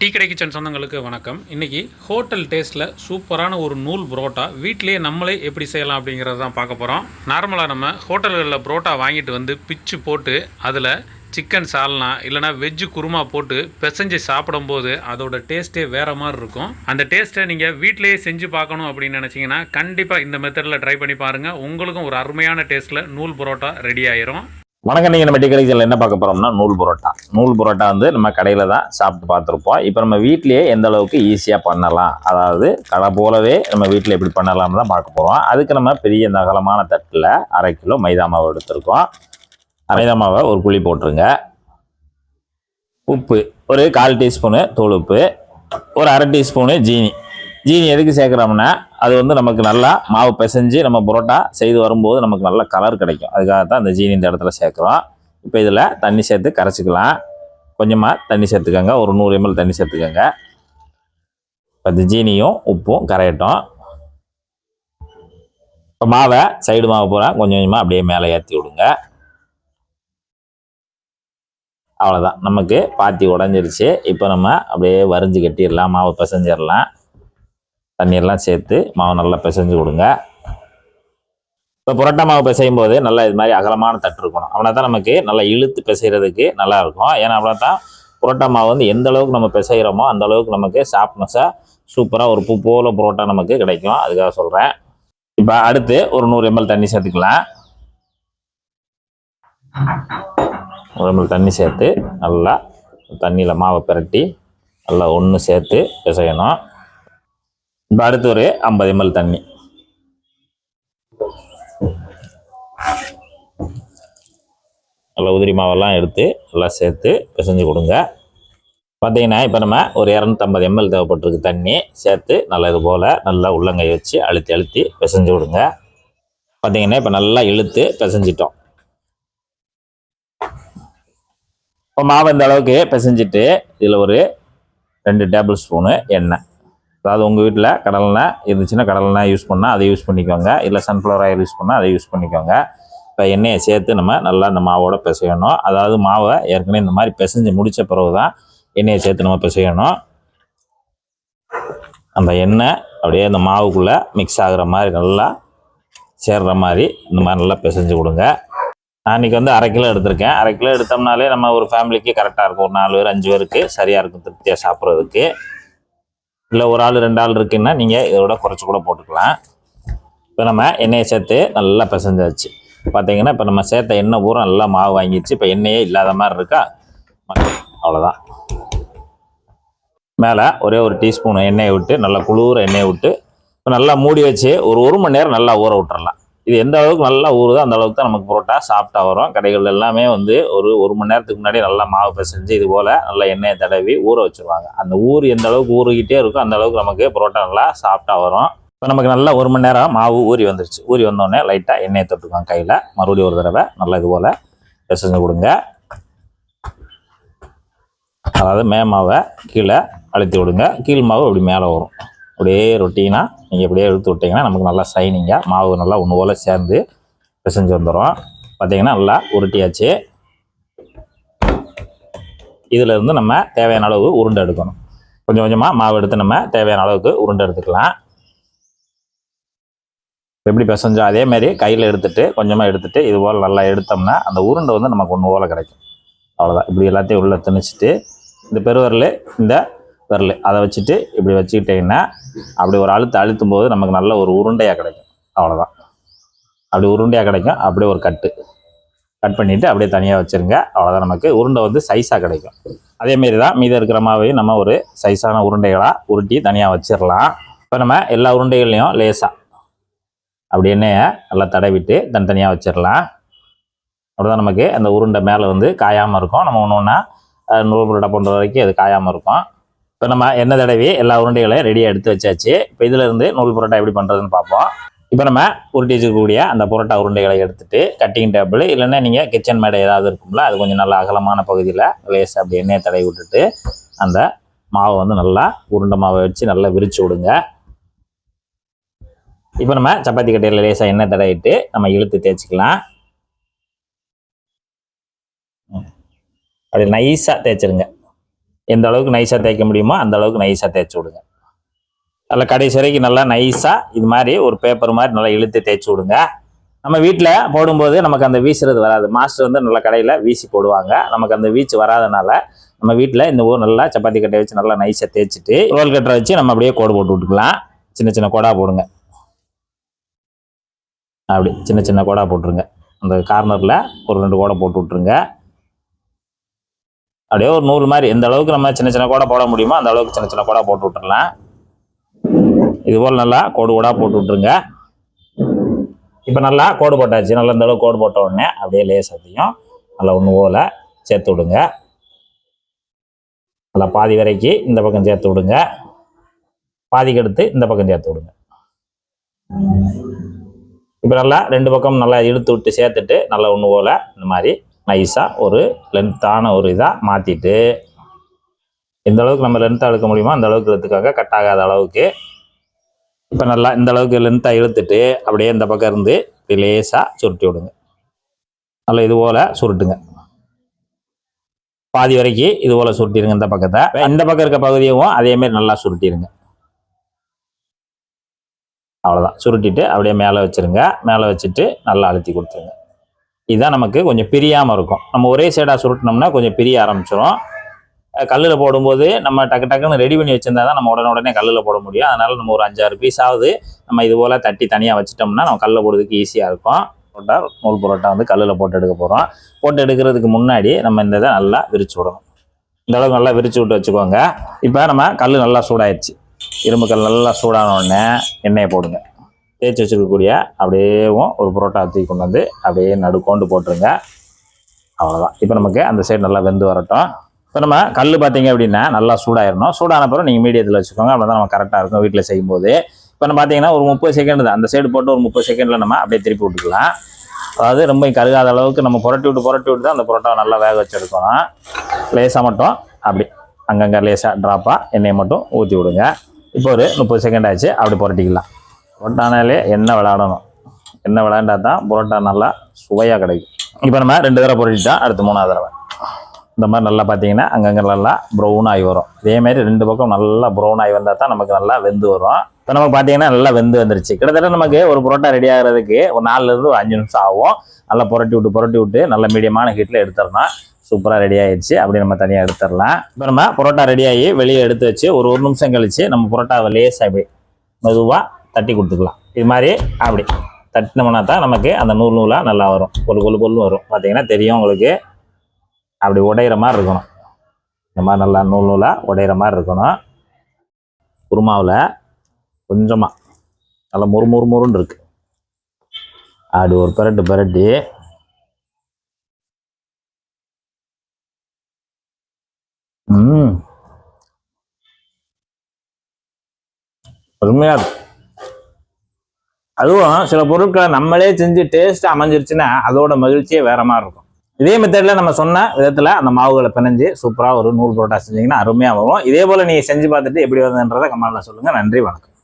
Tea கடை kitchen சொந்தங்களுக்கு வணக்கம். இன்றைக்கி ஹோட்டல் டேஸ்ட்டில் சூப்பரான ஒரு நூல் புரோட்டா. வீட்டிலேயே நம்மளே எப்படி செய்யலாம் அப்படிங்கிறத தான் பார்க்க போகிறோம் நார்மலாக நம்ம ஹோட்டல்களில் புரோட்டா வாங்கிட்டு வந்து பிச்சு போட்டு அதில் சிக்கன் சால்னா இல்லைனா வெஜ்ஜு குருமா போட்டு பிசைஞ்சு சாப்பிடும்போது அதோட டேஸ்ட்டே வேறு மாதிரி இருக்கும். அந்த டேஸ்ட்டை நீங்கள் வீட்டிலேயே செஞ்சு பார்க்கணும் அப்படின்னு நினச்சிங்கன்னா கண்டிப்பாக இந்த மெத்தடில் ட்ரை பண்ணி பாருங்கள் உங்களுக்கும் ஒரு அருமையான டேஸ்ட்டில் நூல் புரோட்டா ரெடி ஆயிரும். வணக்கம் நீங்கள் நம்ம டிக்கடைச்சியில் என்ன பார்க்க போகிறோம்னா நூல் புரோட்டா. நூல் புரோட்டா வந்து நம்ம கடையில் தான் சாப்பிட்டு பார்த்துருப்போம். இப்போ நம்ம வீட்டிலேயே எந்த அளவுக்கு ஈஸியாக பண்ணலாம். அதாவது கடை போலவே நம்ம வீட்டில் எப்படி பண்ணலாம்னு தான் பார்க்க போகிறோம் அதுக்கு நம்ம பெரிய இந்த அகலமான தட்டில் அரை கிலோ மைதா மாவு எடுத்திருக்கோம். மைதா மாவை ஒரு குழி போட்டுருங்க. உப்பு ஒரு கால் டீஸ்பூனு தூள் உப்பு ஒரு அரை டீஸ்பூனு ஜீனி. ஜீனி எதுக்கு சேர்க்குறோம்னா அது வந்து நமக்கு நல்லா மாவு பிசைஞ்சு நம்ம புரோட்டா செய்து வரும்போது நமக்கு நல்ல கலர் கிடைக்கும். அதுக்காக தான் அந்த ஜீனி இந்த இடத்துல சேர்க்குறோம். இப்போ இதில் தண்ணி சேர்த்து கரைச்சிக்கலாம். கொஞ்சமாக தண்ணி சேர்த்துக்கோங்க. ஒரு நூறு எம்எல் தண்ணி சேர்த்துக்கோங்க. இப்போ இந்த ஜீனியும் உப்பும் கரையட்டும். இப்போ மாவை சைடு மாவு பூரா கொஞ்சம் கொஞ்சமாக அப்படியே மேலே ஏற்றி விடுங்க. அவ்வளோதான் நமக்கு பாத்தி உடஞ்சிருச்சு. இப்போ நம்ம அப்படியே வரிஞ்சு கட்டிடலாம். மாவை பிசைஞ்சிடலாம். தண்ணியெல்லாம் சேர்த்து மாவு நல்லா பிசைஞ்சு கொடுங்க. இப்போ புரோட்டா மாவு பிசையும் போது நல்லா இது மாதிரி அகலமான தட்டு இருக்கணும். அவனை தான் நமக்கு நல்லா இழுத்து பிசைகிறதுக்கு நல்லா இருக்கும். ஏன்னா அவ்வளோ தான் புரோட்டா மாவு வந்து எந்த அளவுக்கு நம்ம பிசைகிறோமோ அந்த அளவுக்கு நமக்கு சாஃப்ட்னஸாக சூப்பராக ஒரு பூ போல புரோட்டா நமக்கு கிடைக்கும். அதுக்காக சொல்கிறேன் இப்போ அடுத்து ஒரு நூறு எம்எல் தண்ணி சேர்த்துக்கலாம். நூறு எம்எல் தண்ணி சேர்த்து நல்லா தண்ணியில் மாவை பிரட்டி நல்லா ஒன்று சேர்த்து பிசையணும். இப்போ அடுத்து ஒரு ஐம்பது எம்எல் தண்ணி. நல்லா உதிரி மாவெல்லாம் எடுத்து நல்லா சேர்த்து பிசைஞ்சு கொடுங்க. பார்த்தீங்கன்னா இப்போ நம்ம ஒரு இரநூத்தம்பது எம்எல் தேவைப்பட்டிருக்கு தண்ணி. சேர்த்து நல்லா இது போல் நல்லா உள்ளங்கை வச்சு அழுத்தி அழுத்தி பிசைஞ்சு விடுங்க பார்த்தீங்கன்னா இப்போ நல்லா இழுத்து பிசைஞ்சிட்டோம். இப்போ மாவு இந்த அளவுக்கு பிசைஞ்சிட்டு இதில் ஒரு ரெண்டு டேபிள் ஸ்பூனு எண்ணெய். அதாவது உங்கள் வீட்டில் கடலெண்ணெய் இருந்துச்சுன்னா கடலெண்ணெய் யூஸ் பண்ணால் அதை யூஸ் பண்ணிக்கோங்க. இல்லை சன்ஃப்ளவர் ஆயில் யூஸ் பண்ணால் அதை யூஸ் பண்ணிக்கோங்க. இப்போ எண்ணெயை சேர்த்து நம்ம நல்லா இந்த மாவோட பிசையணும். அதாவது மாவை ஏற்கனவே இந்த மாதிரி பிசைஞ்சு முடித்த பிறகு தான் எண்ணெயை சேர்த்து நம்ம பிசையணும். அந்த எண்ணெய் அப்படியே அந்த மாவுக்குள்ளே மிக்ஸ் ஆகுற மாதிரி நல்லா சேர்ற மாதிரி இந்த மாதிரி நல்லா பிசைஞ்சு கொடுங்க. நான் இன்றைக்கி வந்து அரை கிலோ எடுத்திருக்கேன். அரை கிலோ எடுத்தோம்னாலே நம்ம ஒரு ஃபேமிலிக்கு கரெக்டாக இருக்கும். ஒரு நாலு பேர் அஞ்சு பேருக்கு சரியாக இருக்கும் திருப்தியாக சாப்பிட்றதுக்கு. இல்லை ஒரு ஆள் ரெண்டு ஆள் இருக்குன்னா நீங்கள் இதோட குறைச்சி கூட போட்டுக்கலாம். இப்போ நம்ம எண்ணெயை சேர்த்து நல்லா பிசைஞ்சாச்சு. பார்த்தீங்கன்னா இப்போ நம்ம சேர்த்த எண்ணெய் பூரா நல்லா மாவு வாங்கிடுச்சு. இப்போ எண்ணெயே இல்லாத மாதிரி இருக்கா? அவ்வளோதான் மேலே ஒரே ஒரு டீஸ்பூன் எண்ணெயை விட்டு நல்லா குளிர எண்ணெயை விட்டு இப்போ நல்லா மூடி வச்சு ஒரு ஒரு மணி நேரம் நல்லா ஊற விட்டுறலாம். இது எந்த அளவுக்கு நல்லா ஊறுதோ அந்த அளவுக்கு தான் நமக்கு புரோட்டா சாப்பிட்டா வரும். கடைகள் எல்லாமே வந்து ஒரு ஒரு மணி நேரத்துக்கு முன்னாடி நல்லா மாவு பிசைஞ்சு இது போல் நல்லா எண்ணெயை தடவி ஊற வச்சுருவாங்க. அந்த ஊர் எந்த அளவுக்கு ஊறிக்கிட்டே இருக்கோ அந்த அளவுக்கு நமக்கு புரோட்டா நல்லா சாப்பிட்டா வரும். இப்போ நமக்கு நல்லா ஒரு மணி நேரம் மாவு ஊறி வந்துருச்சு. ஊறி வந்தோடனே லைட்டாக எண்ணெயை தொட்டுக்குவாங்க கையில். மறுபடியும் ஒரு தடவை நல்லா இது போல் பிசைஞ்சு கொடுங்க. அதாவது மே மாவை கீழே அழுத்தி விடுங்க கீழ் மாவு அப்படி மேலே வரும். அப்படியே ரொட்டீனாக நீங்கள் இப்படியே எடுத்து விட்டிங்கன்னா நமக்கு நல்லா சைனிங்காக மாவு நல்லா ஒன்று போல் சேர்ந்து பிசைஞ்சு வந்துடும் பார்த்தீங்கன்னா நல்லா உருட்டியாச்சு. இதிலிருந்து நம்ம தேவையான அளவு உருண்டை எடுக்கணும். கொஞ்சம் கொஞ்சமாக மாவு எடுத்து நம்ம தேவையான அளவுக்கு உருண்டை எடுத்துக்கலாம். எப்படி பிசைஞ்சோ அதே மாதிரி கையில் எடுத்துகிட்டு கொஞ்சமாக எடுத்துகிட்டு இது போல் நல்லா எடுத்தோம்னா அந்த உருண்டை வந்து நமக்கு ஒன்று போல் கிடைக்கும். அவ்வளோதான் இப்படி எல்லாத்தையும் உள்ளே திணிச்சிட்டு இந்த பெருவரில் இந்த விரல். அதை வச்சுட்டு இப்படி வச்சுக்கிட்டிங்கன்னா அப்படி ஒரு அழுத்து அழுத்தும் போது நமக்கு நல்ல ஒரு உருண்டையாக கிடைக்கும். அவ்வளோதான் அப்படி உருண்டையாக கிடைக்கும். அப்படியே ஒரு கட்டு. கட் பண்ணிவிட்டு அப்படியே தனியாக வச்சுருங்க. அவ்வளோதான் நமக்கு உருண்டை வந்து சைஸாக கிடைக்கும். அதேமாரி தான் மீதம் இருக்கிற மாவையும் நம்ம ஒரு சைஸான உருண்டைகளாக உருட்டி தனியாக வச்சிடலாம் இப்போ நம்ம எல்லா உருண்டைகள்லையும் லேசாக அப்படி எண்ணெயை நல்லா தடவிட்டு தனித்தனியாக வச்சிடலாம் அப்படிதான் நமக்கு அந்த உருண்டை மேலே வந்து காயாமல் இருக்கும். நம்ம ஒன்று ஒன்றா நூறு புரோட்டா வரைக்கும் அது காயாமல் இருக்கும். இப்போ நம்ம எண்ணெய் தடவி எல்லா உருண்டைகளையும் ரெடியாக எடுத்து வச்சாச்சு. இப்போ இதிலிருந்து நூல் புரோட்டா எப்படி பண்ணுறதுன்னு பார்ப்போம். இப்போ நம்ம உருட்டி வச்சுக்கக்கூடிய அந்த புரோட்டா உருண்டைகளை எடுத்துட்டு கட்டிங் டேபிள் இல்லைன்னா நீங்கள் கிச்சன் மேடை ஏதாவது இருக்கும்ல அது கொஞ்சம் நல்லா அகலமான பகுதியில் லேஸ் அப்படி எண்ணெயை தடவி விட்டுட்டு அந்த மாவை வந்து நல்லா உருண்டை மாவை வச்சு நல்லா விரிச்சு விடுங்க. இப்போ நம்ம சப்பாத்தி கட்டையில் லேசாக எண்ணெய் தடவிட்டு நம்ம இழுத்து தேய்ச்சிக்கலாம். அப்படி நைஸாக தேய்ச்சிருங்க. எந்த அளவுக்கு நைஸாக தேய்க்க முடியுமோ அந்த அளவுக்கு நைஸாக தேய்ச்சி விடுங்க. நல்லா கடைசி வரைக்கும் நல்லா நைஸாக இது மாதிரி ஒரு பேப்பர் மாதிரி நல்லா இழுத்து தேய்ச்சி விடுங்க. நம்ம வீட்டில் போடும்போது நமக்கு அந்த வீசுறது வராது. மாஸ்டர் வந்து நல்ல கடையில் வீசி போடுவாங்க. நமக்கு அந்த வீச்சு வராதனால நம்ம வீட்டில் இந்த ஊர் நல்லா சப்பாத்தி கட்டை வச்சு நல்லா நைஸாக தேய்ச்சிட்டு ரோல் கட்டரை வச்சு நம்ம அப்படியே கோடு போட்டு விட்டுக்கலாம். சின்ன சின்ன கோடா போடுங்க. அப்படி சின்ன சின்ன கோடா போட்டுருங்க. அந்த கார்னரில் ஒரு ரெண்டு கோடை போட்டு விட்ருங்க அப்படியே ஒரு நூறு மாதிரி எந்த அளவுக்கு நம்ம சின்ன சின்ன கோடை போட முடியுமோ அந்த அளவுக்கு சின்ன சின்ன கோடா போட்டு விட்டுறலாம். இது போல் நல்லா கோடு கூட போட்டு விட்ருங்க இப்போ நல்லா கோடு போட்டாச்சு. நல்லா இந்த அளவுக்கு கோடு போட்ட உடனே அப்படியே லேசாத்தையும் நல்லா ஒன்று போல சேர்த்து விடுங்க. நல்லா பாதி வரைக்கும் இந்த பக்கம் சேர்த்து விடுங்க. பாதிக்கு எடுத்து இந்த பக்கம் சேர்த்து விடுங்க. இப்போ நல்லா ரெண்டு பக்கம் நல்லா இழுத்து விட்டு சேர்த்துட்டு நல்லா ஒன்று போல் இந்த மாதிரி நைஸாக ஒரு லென்த்தான ஒரு இதாக மாற்றிட்டு எந்த அளவுக்கு நம்ம லென்த்தாக எடுக்க முடியுமோ அந்த அளவுக்கு எடுத்துக்காங்க. கட் ஆகாத அளவுக்கு. இப்போ நல்லா இந்த அளவுக்கு லென்த்தாக இழுத்துட்டு அப்படியே இந்த பக்கம் இருந்து இப்படி லேசாக சுருட்டி விடுங்க. நல்லா இது போல் சுருட்டுங்க. பாதி வரைக்கும் இது போல் சுருட்டிடுங்க இந்த பக்கத்தை. இந்த பக்கம் இருக்க பகுதியும் அதேமாரி நல்லா சுருட்டிடுங்க அவ்வளோதான் சுருட்டிட்டு அப்படியே மேலே வச்சிருங்க. மேலே வச்சுட்டு நல்லா அழுத்தி கொடுத்துருங்க. இதுதான் நமக்கு கொஞ்சம் பிரியாமல் இருக்கும். நம்ம ஒரே சைடாக சுருட்டினோம்னா கொஞ்சம் பிரிய ஆரம்பிச்சிடும் கல்லில் போடும்போது நம்ம டக்கு டக்குன்னு ரெடி பண்ணி வச்சிருந்தா தான் நம்ம உடனே உடனே கல்லில் போட முடியும். அதனால் நம்ம ஒரு அஞ்சாறு பீஸ் ஆகுது. நம்ம இது போல் தட்டி தனியாக வச்சிட்டோம்னா நம்ம கல்லில் போடுறதுக்கு ஈஸியாக இருக்கும். பரோட்டா நூல் பரோட்டா வந்து கல்லில் போட்டு எடுக்க போகிறோம் போட்டு எடுக்கிறதுக்கு முன்னாடி நம்ம இந்த இதை நல்லா விரிச்சு விடணும். இந்த அளவுக்கு நல்லா விரிச்சு விட்டு வச்சுக்கோங்க. இப்போ நம்ம கல் நல்லா சூடாயிடுச்சு இரும்பு கல் நல்லா சூடான உடனே எண்ணெயை போடுங்க. தேய்ச்சி வச்சுருக்கக்கூடிய அப்படியேவும் ஒரு புரோட்டா தூக்கி கொண்டு வந்து அப்படியே நடுக்கோண்டு போட்டுருங்க. அவ்வளோதான் இப்போ நமக்கு அந்த சைடு நல்லா வெந்து வரட்டும். இப்போ நம்ம கல் பார்த்தீங்க அப்படின்னா நல்லா சூடாயிடணும் சூடான பிறகு நீங்கள் மீடியத்தில் வச்சுக்கோங்க. அப்படி தான் நம்ம கரெக்டாக இருக்கும் வீட்டில் செய்யும்போது. இப்போ நம்ம பார்த்தீங்கன்னா ஒரு முப்பது செகண்ட் தான். அந்த சைடு போட்டு ஒரு முப்பது செகண்டில் நம்ம அப்படியே திருப்பி விட்டுக்கலாம். அதாவது ரொம்ப கருகாத அளவுக்கு நம்ம புரட்டி விட்டு புரட்டி விட்டு தான் அந்த புரோட்டாவை நல்லா வேக வச்சுருக்கணும் லேசாக மட்டும் அப்படி அங்கங்கே லேசாக ட்ராப்பாக எண்ணெயை மட்டும் ஊற்றி விடுங்க. இப்போ ஒரு முப்பது செகண்ட் ஆச்சு. அப்படி புரட்டிக்கலாம். புரோட்டானாலே எண்ணெய் விளாடணும் எண்ணெய் விளாண்டா தான் புரோட்டா நல்லா சுவையாக கிடைக்கும். இப்போ நம்ம ரெண்டு தடவை புரட்டிட்டோம் அடுத்து மூணாவது தடவை. இந்த மாதிரி நல்லா பார்த்தீங்கன்னா அங்கங்கே நல்லா ப்ரௌன் ஆகி வரும். இதேமாதிரி ரெண்டு பக்கம் நல்லா ப்ரௌன் ஆகி வந்தால் தான் நமக்கு நல்லா வெந்து வரும். இப்போ நமக்கு பார்த்தீங்கன்னா நல்லா வெந்து வந்துருச்சு. கிட்டத்தட்ட நமக்கு ஒரு புரோட்டா ரெடி ஆகிறதுக்கு ஒரு நாலுலேருந்து ஒரு அஞ்சு நிமிஷம் ஆகும். நல்லா புரட்டி விட்டு புரட்டி விட்டு நல்ல மீடியமான ஹீட்டில் எடுத்துடணும் சூப்பராக ரெடி ஆயிடுச்சு. அப்படி நம்ம தனியாக எடுத்துடலாம். இப்போ நம்ம புரோட்டா ரெடி ஆகி வெளியே எடுத்து வச்சு ஒரு ஒரு நிமிஷம் கழிச்சு நம்ம புரோட்டாவை லேஸ் அப்படி மெதுவாக தட்டி கொடுத்துக்கலாம். இது மாதிரி அப்படி தட்டினோம்னா தான் நமக்கு அந்த நூல் நூலாக நல்லா வரும். பொல் கொல்லு பொல்னு வரும். பார்த்தீங்கன்னா தெரியும் உங்களுக்கு. அப்படி உடையிற மாதிரி இருக்கணும். இந்த மாதிரி நல்லா நூல் நூலாக உடையிற மாதிரி இருக்கணும். குருமாவில் கொஞ்சமாக நல்லா முறு முறு முறுன்னு இருக்கு. அப்படி ஒரு பிரட்டு பிரட்டி ம். அருமையாக இருக்கு. அதுவும் சில பொருட்களை நம்மளே செஞ்சு டேஸ்ட் அமைஞ்சிருச்சுன்னா அதோட மகிழ்ச்சியே வேற மாதிரி இருக்கும். இதே மெத்தடில் நம்ம சொன்ன விதத்தில் அந்த மாவுகளை பிணைஞ்சு சூப்பராக ஒரு நூல் புரோட்டா செஞ்சீங்கன்னா அருமையாக வரும். இதே போல் நீங்கள் செஞ்சு பார்த்துட்டு எப்படி வந்ததுன்றதை கமெண்ட்ல சொல்லுங்கள் நன்றி வணக்கம்.